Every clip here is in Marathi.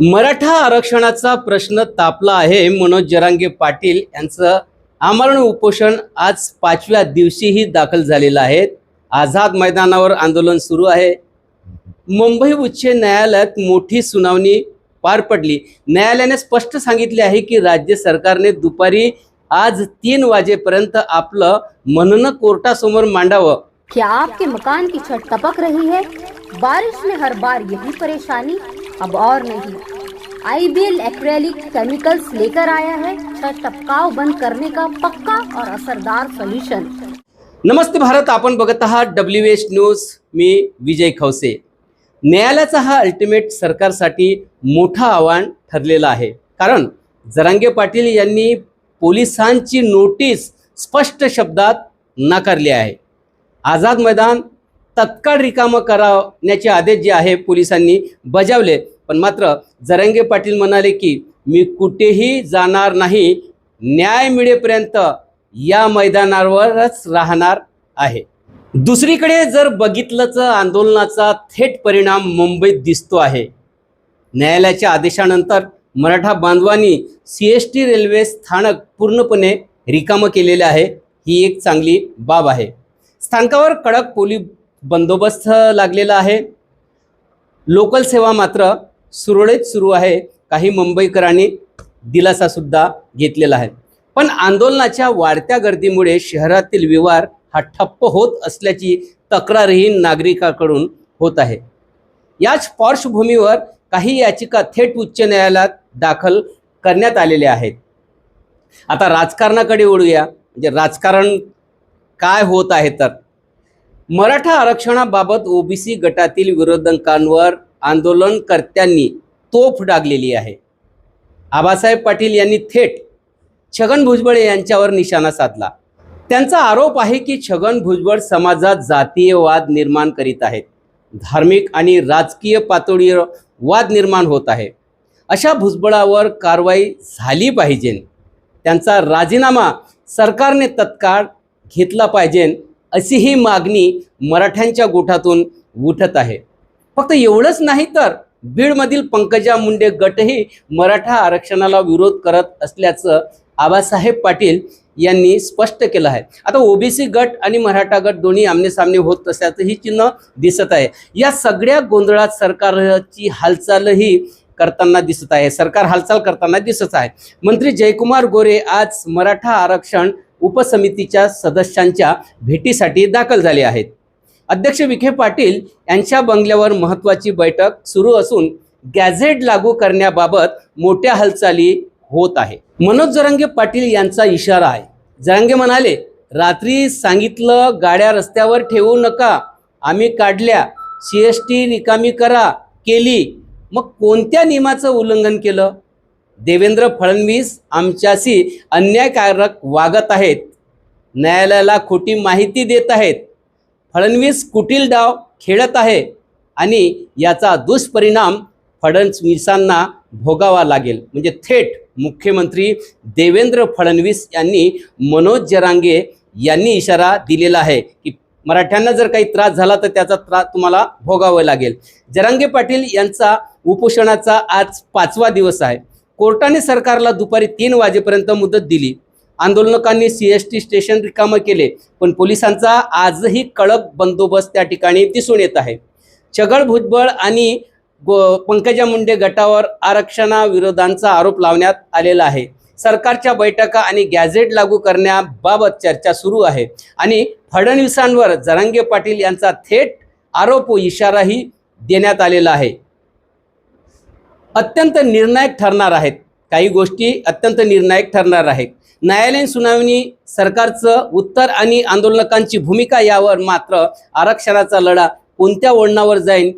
मराठा आरक्षणाचा प्रश्न तापला आहे. मनोज जरांगे पाटील यांचं आमरण उपोषण आज पाचव्या दिवशीही दाखल झालेलं आहे. आझाद मैदानावर आंदोलन सुरू आहे. मुंबई उच्च न्यायालयात मोठी सुनावणी पार पडली. न्यायालयाने स्पष्ट सांगितले आहे की राज्य सरकारने दुपारी आज तीन वाजेपर्यंत आपलं म्हणणं कोर्टासमोर मांडावं. क्या आपके मकान की छत टपक रही है? बारिश में हर बार यही परेशानी। अब और नहीं। आईबीएल एक्रेलिक केमिकल्स लेकर आया है। टपकाव बंद करने का पक्का और असरदार सोल्यूशन नमस्ते भारत आपण बघत आहात डब्ल्यू एच न्यूज मी विजय खवसे. न्यायालयाचा हा अल्टिमेट सरकारसाठी मोठं आव्हान ठरलेलं आहे. कारण जरांगे पाटील यांनी पोलिसांची नोटीस स्पष्ट शब्दात नाकारली आहे. आझाद मैदान तत्काळ रिकामं करावण्याचे आदेश जे आहे पोलिसांनी बजावले. पण मात्र जरंगे पाटील म्हणाले की मी कुठेही जाणार नाही. न्याय मिळेपर्यंत या मैदानावरच राहणार आहे. दुसरीकडे जर बघितलंच आंदोलनाचा थेट परिणाम मुंबईत दिसतो आहे. न्यायालयाच्या आदेशानंतर मराठा बांधवांनी सी एस टी रेल्वे स्थानक पूर्णपणे रिकामं केलेले आहे. ही एक चांगली बाब आहे. स्थानकावर कडक पोलीस बंदोबस्त लागलेला आहे. लोकल सेवा मात्र सुरळीत सुरू आहे. काही मुंबईकरांनी दिलासासुद्धा घेतलेला आहे. पण आंदोलनाच्या वाढत्या गर्दीमुळे शहरातील व्यवहार हा ठप्प होत असल्याची तक्रारही नागरिकाकडून होत आहे. याच पार्श्वभूमीवर काही याचिका थेट उच्च न्यायालयात दाखल करण्यात आलेल्या आहेत. आता राजकारणाकडे वळूया. म्हणजे राजकारण काय होत आहे तर? मराठा आरक्षणाबाबत ओबीसी गटातील विरोधकांवर आंदोलनकर्त्यांनी तोफ डागलेली आहे. आबासाहेब पाटील यांनी थेट छगन भुजबळ यांच्यावर निशाणा साधला. त्यांचा आरोप आहे की छगन भुजबळ समाजात जातीयवाद निर्माण करीत आहेत. धार्मिक आणि राजकीय पातळीवर वाद निर्माण होत आहे. अशा भुजबळावर कारवाई झाली पाहिजे. त्यांचा राजीनामा सरकारने तत्काळ घेतला पाहिजे. अशी ही मागणी मराठ्यांच्या गोठातून उठत आहे. फक्त एवढंच नाही तर बीडमधील पंकजा मुंडे गटही मराठा आरक्षणाला विरोध करत असल्याचं आबासाहेब पाटील यांनी स्पष्ट केलं आहे. आता ओबीसी गट आणि मराठा गट दोन्ही आमनेसामने होत असल्याचंही चिन्ह दिसत आहे. या सगळ्या गोंधळात सरकारची हालचालही करताना दिसत आहे. सरकार हालचाल करताना दिसत आहे. मंत्री जयकुमार गोरे आज मराठा आरक्षण उपसमितीच्या सदस्यांच्या भेटीसाठी दाखल झाले आहेत. अध्यक्ष विखे पाटील यांच्या बंगल्यावर महत्त्वाची बैठक सुरू असून गॅझेट लागू करण्याबाबत मोठ्या हालचाली होत आहे. मनोज जरांगे पाटील यांचा इशारा आहे. जरांगे म्हणाले रात्री सांगितलं गाड्या रस्त्यावर ठेवू नका. आम्ही काढल्या. सी एस टी रिकामी करा. केली. मग कोणत्या नियमाचं उल्लंघन केलं? देवेंद्र फडणवीस आमच्याशी अन्यायकारक वागत आहेत. न्यायालयाला खोटी माहिती देत आहेत. फडणवीस कुटील डाव खेळत आहे आणि याचा दुष्परिणाम फडणवीसांना भोगावा लागेल. म्हणजे थेट मुख्यमंत्री देवेंद्र फडणवीस यांनी मनोज जरांगे यांनी इशारा दिलेला आहे की मराठ्यांना जर काही त्रास झाला तर त्याचा त्रास तुम्हाला भोगावा लागेल. जरांगे पाटील यांचा उपोषणाचा आज पाचवा दिवस आहे. कोर्टाने सरकारला दुपारी तीन वाजेपर्यंत मुदत दिली. आंदोलकांनी सी एस टी स्टेशन रिकामं केले पण पोलिसांचा आजही कडक बंदोबस्त त्या ठिकाणी दिसून येत आहे. छगळ भुजबळ आणि गो पंकजा मुंडे गटावर आरक्षणाविरोधांचा आरोप लावण्यात आलेला आहे. सरकारच्या बैठका आणि गॅझेट लागू करण्याबाबत चर्चा सुरू आहे. आणि फडणवीसांवर जरांगे पाटील यांचा थेट आरोप व इशाराही देण्यात आलेला आहे. अत्यंत निर्णायक ठरणार आहेत. काही गोष्टी अत्यंत निर्णायक ठरणार आहेत. न्यायालयीन सुनावणी सरकारचं उत्तर आणि आंदोलकांची भूमिका यावर मात्र आरक्षणाचा लढा कोणत्या वळणावर जाईल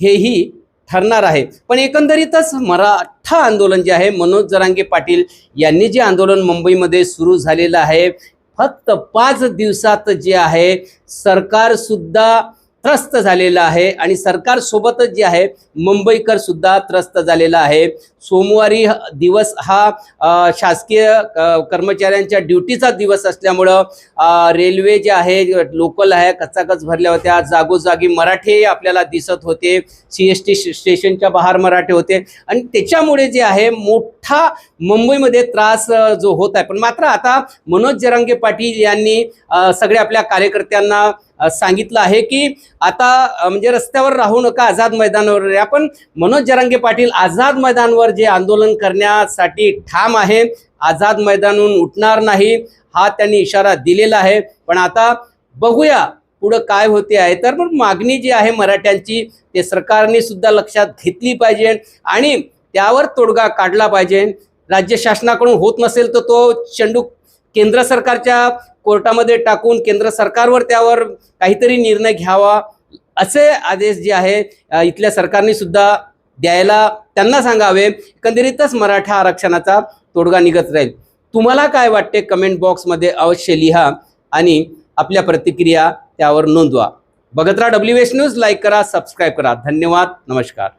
हेही ठरणार आहे. पण एकंदरीतच मराठा आंदोलन जे आहे मनोज जरांगे पाटील यांनी जे आंदोलन मुंबईमध्ये सुरू झालेलं आहे फक्त पाच दिवसात जे आहे सरकारसुद्धा त्रस्त झालेला आहे आणि सरकार सोबतच जे आहे मुंबईकर सुद्धा त्रस्त झालेला आहे. सोमवारी दिवस हा शासकीय कर्मचाऱ्यांच्या ड्युटीचा दिवस असल्यामुळं रेल्वे जे आहे लोकल आहे कचाकच भरल्या होत्या. जागोजागी मराठे आपल्याला दिसत होते. सी एस टी स्टेशनच्या बाहेर मराठे होते. आणि त्याच्यामुळे जे आहे मोठा मुंबईमध्ये त्रास जो होत आहे. पण मात्र आता मनोज जरांगे पाटील यांनी सगळ्या आपल्या कार्यकर्त्यांना सांगितलं आहे की आता म्हणजे रस्त्यावर राहू नका आझाद मैदानावर. या पण मनोज जरांगे पाटील आझाद मैदानवर जे आंदोलन करण्यासाठी ठाम आहे आझाद मैदानहून उठणार नाही हा त्यांनी इशारा दिलेला आहे. पण आता बघूया पुढं काय होते आहे. तर पण मागणी जी आहे मराठ्यांची ते सरकारने सुद्धा लक्षात घेतली पाहिजे आणि त्यावर तोडगा काढला पाहिजे. राज्य शासनाकडून होत नसेल तर तो चेंडू केंद्र सरकारच्या कोर्टामध्ये टाकून केंद्र सरकारवर त्यावर काहीतरी निर्णय घ्यावा असे आदेश जे आहे इथल्या सरकारने सुद्धा द्यायला त्यांना सांगावे. एकंदरीतच मराठा आरक्षणाचा तोडगा निघत राहील. तुम्हाला काय वाटते? कमेंट बॉक्समध्ये अवश्य लिहा आणि आपल्या प्रतिक्रिया त्यावर नोंदवा. बघत राहा डब्ल्यू एस न्यूज लाईक करा सबस्क्राईब करा. धन्यवाद. नमस्कार.